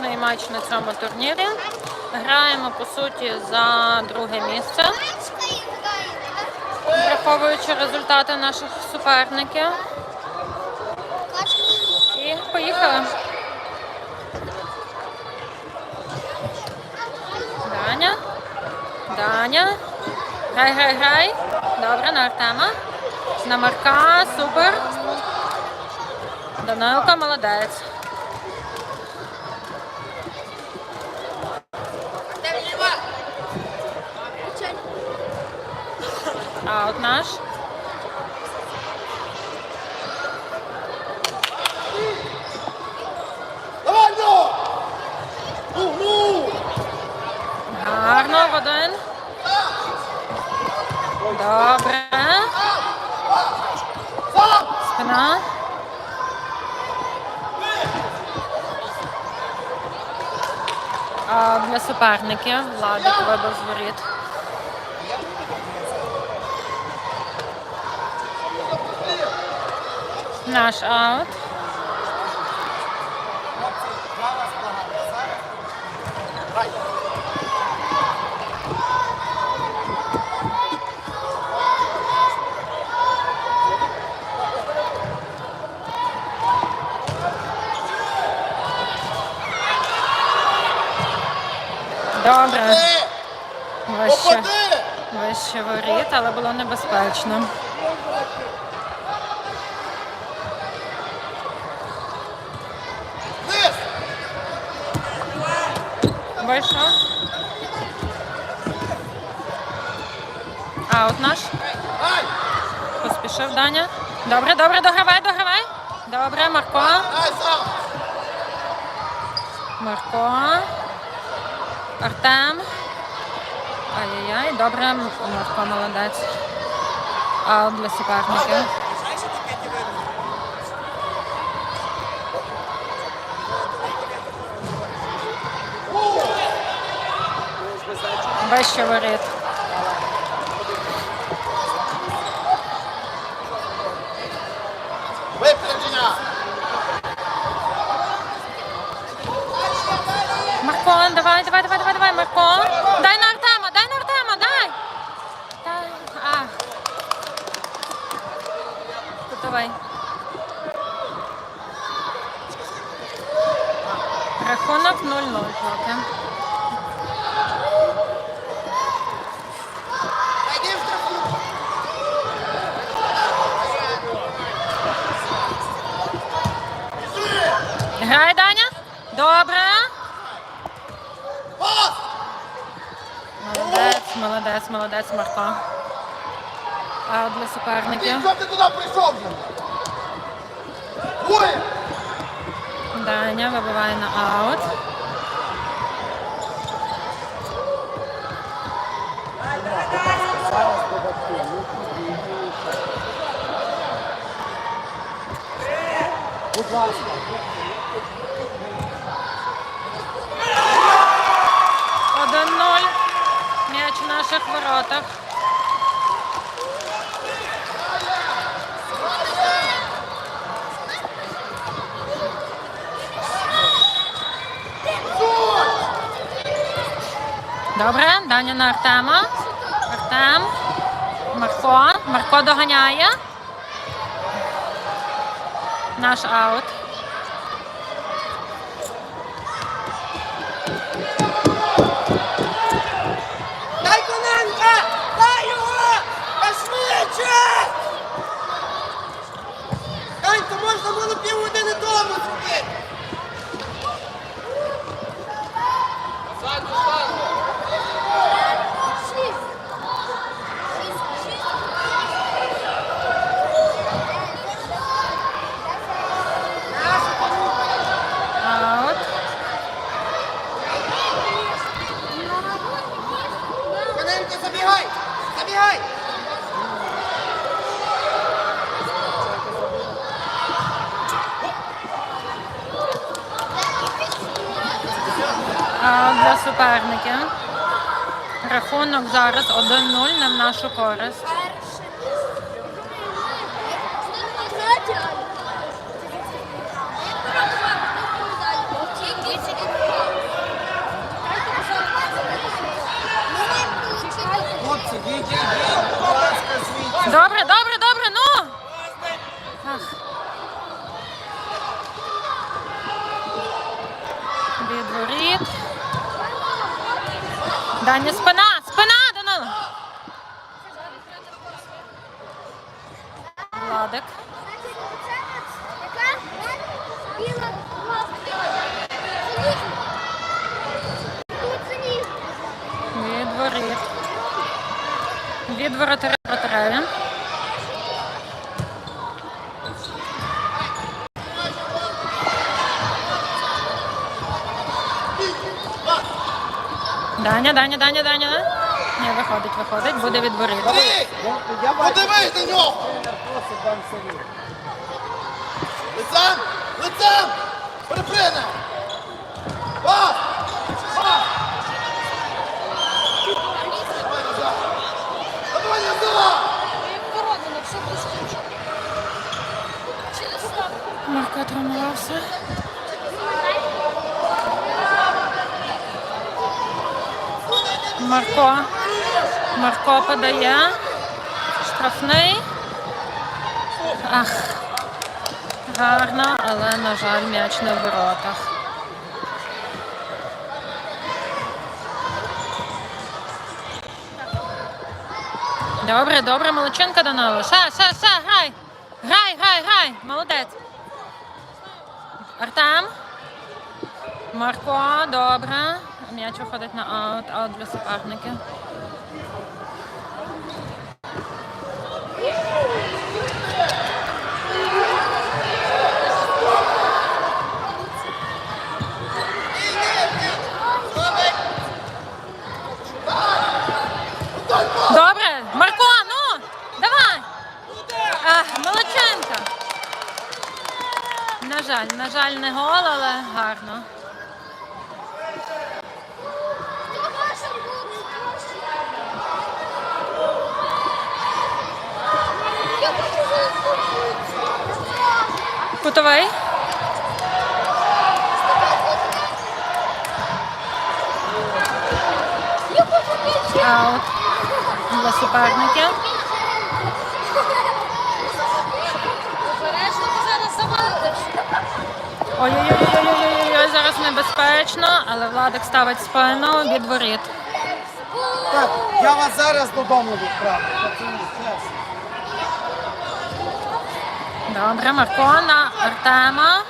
Матч на цьому турнірі. Граємо по суті за друге місце, враховуючи результати наших суперників. І поїхали. Даня. Даня. Грай, грай, грай. Добре, на Артема. На Марка, супер. Данилка, молодець. Аут наш. Гарно в один. Добре. Спина. А для суперників Владик вибив з воріт. Наш аут. Добре. Вище, вище воріт, але було небезпечно. Вийшов. Аут наш. Ай! Поспішив Даня. Добре, добре, догравай, догравай. Добре, Марко. Марко. Артем. Ай-яй-яй. Добре, Марко молодець. Аут для суперників. Вище воріт. Випередження! Марко, давай, давай, давай, давай, давай, Марко. Дай на Артема, дай на Артема, дай. Дай. А. Тут давай. Рахунок 0-0 поки. Найди в штрафну! Грай, Даня. Добре. Молодець, молодець, молодець, Марко. А для суперників. Ти туди прийшов? Ой! Даня вибиває на аут. Будь ласка. Один ноль. М'яч в наших воротах. Добре, Даня на Артема. Артем. Марко. Марко доганяє. Наш аут. Дай Коненка! Дай його! Та швидше! Дай, то можна було півгодини тому зробити! Рахунок зараз 1-0 не в нашу користь. Добре, добре. Даня, спина! Спина, Данила. Владик. Від воротаря Даня, Даня, Даня, Даня. Не, виходить, виходить, буде від воріт. Андрій! Подивись на нього! Лицем! Лицем! Припини! Пас! Пас! Давай назад! Давай назад! Марко травмувався. Марко. Марко подає. Штрафний. Ах. Гарно, але, на жаль, м'яч не в воротах. Добре, добре, молодчинка Данило. Ша, ша, ша, грай. Грай, грай, грай. Молодець. Артем. Марко, добре. М'яч виходить на аут, аут для суперників. Добре, Марко, ну, давай. Ах, молодченка. На жаль, на жаль, не гол, але гарно. Кутовий. Аут для суперників. Ой-ой-ой, зараз небезпечно, але Владик ставить спину від воріт. Так, я вас зараз додому відправлю. Добре, Марко на Артема.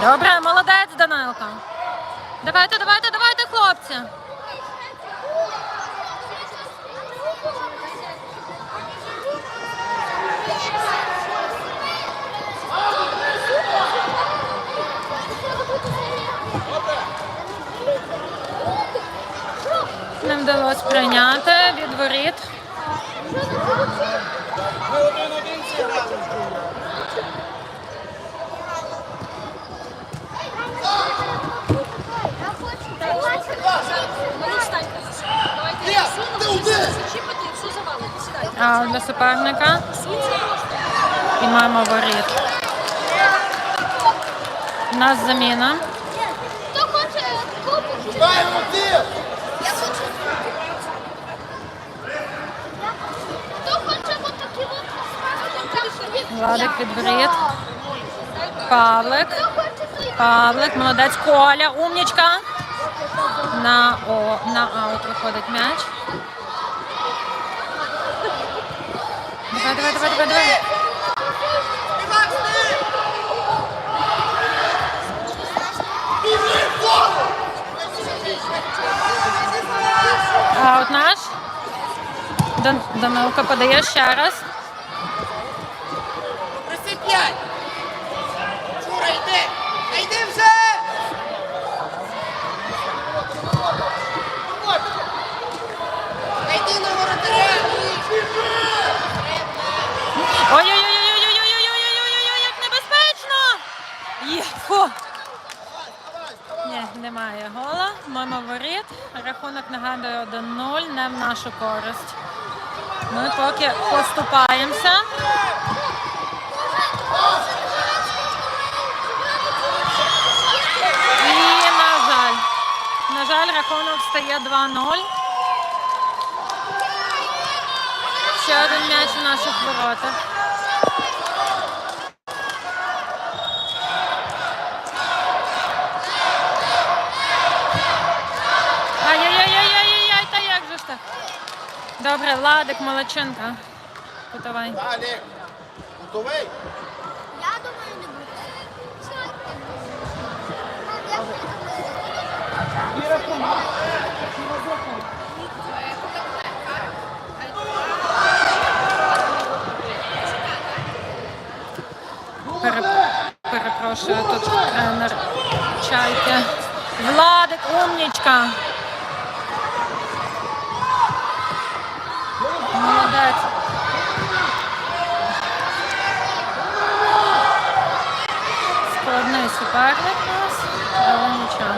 Добре, молодець, Данилка. Давайте, давайте, давайте, хлопці. Не вдалося прийняти від воріт. А для суперника. І маємо воріт. У нас заміна. Хто хоче купити? Шукаємо мотив! Я хочу. Хто хоче вот такі от смажені Владик від. Павлик. Павлик, молодець Коля, умнічка. На о, на аут виходить м'яч. Давай, давай, давай, давай, давай. Аут наш. Дан- Данилко подає ще раз. Нашу користь. Ми поки поступаємося. І, на жаль, на жаль, рахунок стає 2-0. Ще один м'яч у наших воротах. Добре, Владик, молодчинка. Давай. Далі. Готовий? Я думаю, не буде. Я І рахунок. І розрахунок. Пере- Перепрошую, тут тренер чайки. Владик, умнічка. Молодець. У нас, але нічого.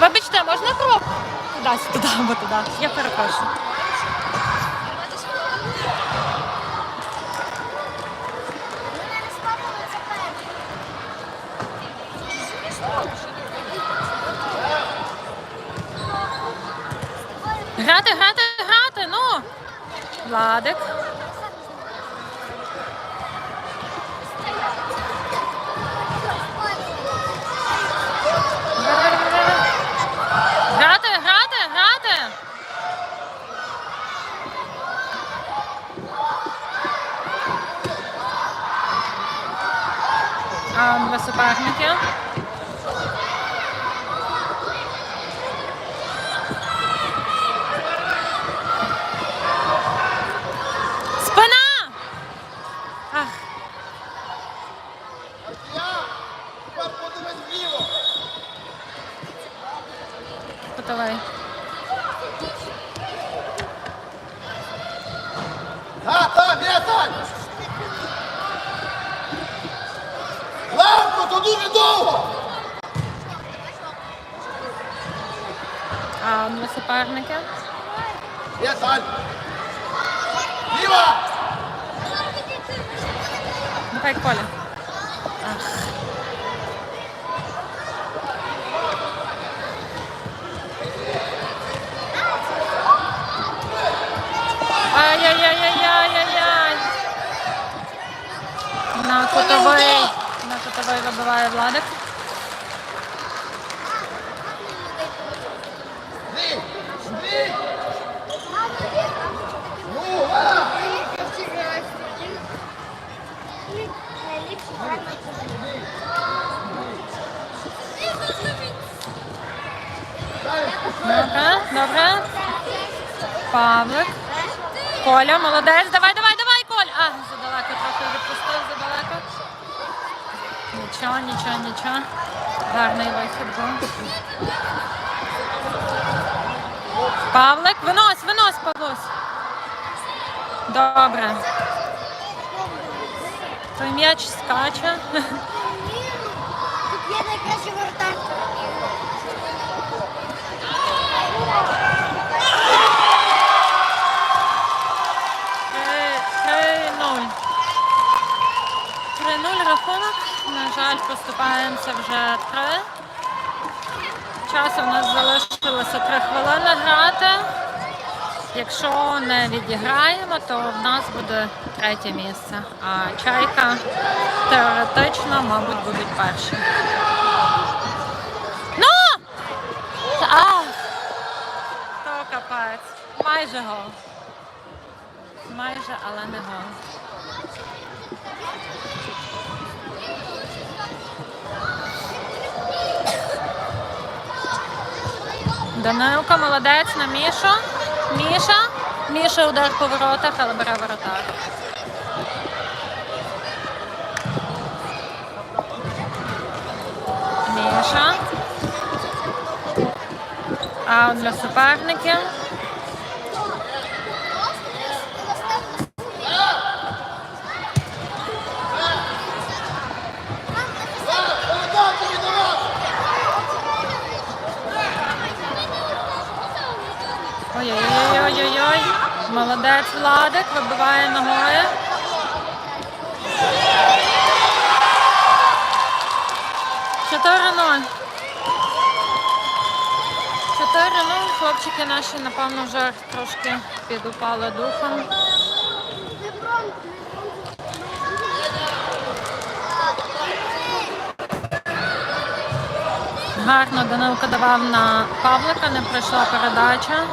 Вибачте, можна крок? Туди або туди. Я перепрошую. Грати, грати, грати, ну. Владик. Грати, грати, грати. А два суперники. Спина! Ах, Я. Тепер подивись вліво. Готовий. А, там, є, там. Левко, то дуже довго. А два суперники. Є, Саль. Ліва. Давай, Коля. Ах. Ай-яй-яй-яй-яй-яй. На кутовий. На кутовий вибиває Владик. Добре, добре. Павлик. Коля, молодець. Давай, давай, давай, Коль. А, задалеко трохи відпустив, задалеко. Нічого, нічого, нічого. Гарний вихід був. Павлик, винось, винось, Павлусь. Добре. Той м'яч скаче. Тут є найкраще воротар. Три- 3-0. 3-0 рахунок. На жаль, поступаємося вже 3. Часу в нас залишилося 3 хвилини грати. Якщо не відіграємо, то в нас буде третє місце. А чайка теоретично, мабуть, будуть перші. Ну! Ах! То капець. Майже гол. Майже, але не гол. Данилко, молодець на Мішу. Міша. Міша удар по воротах, але бере воротар. Міша. Аут для суперників. Передача від нас. Ой-ой-ой-ой-ой-ой. Молодець Владик, вибиває ногою. Чотири ноль. Чотири ноль. Хлопчики наші, напевно, вже трошки підупали духом. Гарно Данилко давав на Павлика, не пройшла передача.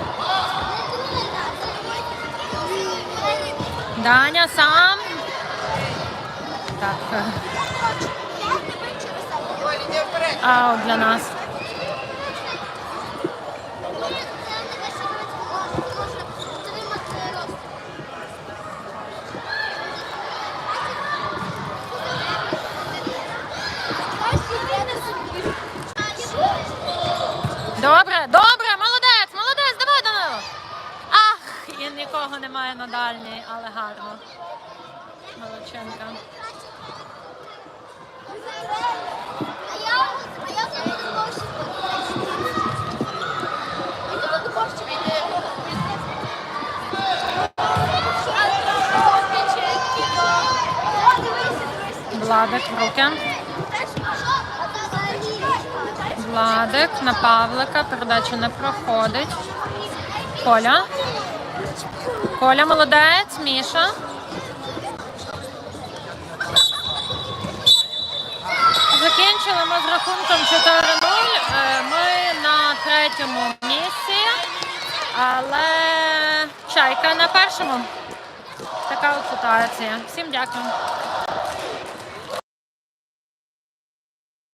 Даня сам. Так. Аут для нас. Добре, добре, молодець, молодець, давай Данило. Ах, і нікого немає на дальній, але гарно. Молодчинка. А я, а я взагалі не знала, що Я тут борщик. Владик в руки. Владик на Павлика. Передача не проходить. Коля. Коля молодець, Міша. Закінчили ми з рахунком 4-0. Е, Ми на третьому місці, але чайка на першому. Така от ситуація. Всім дякую.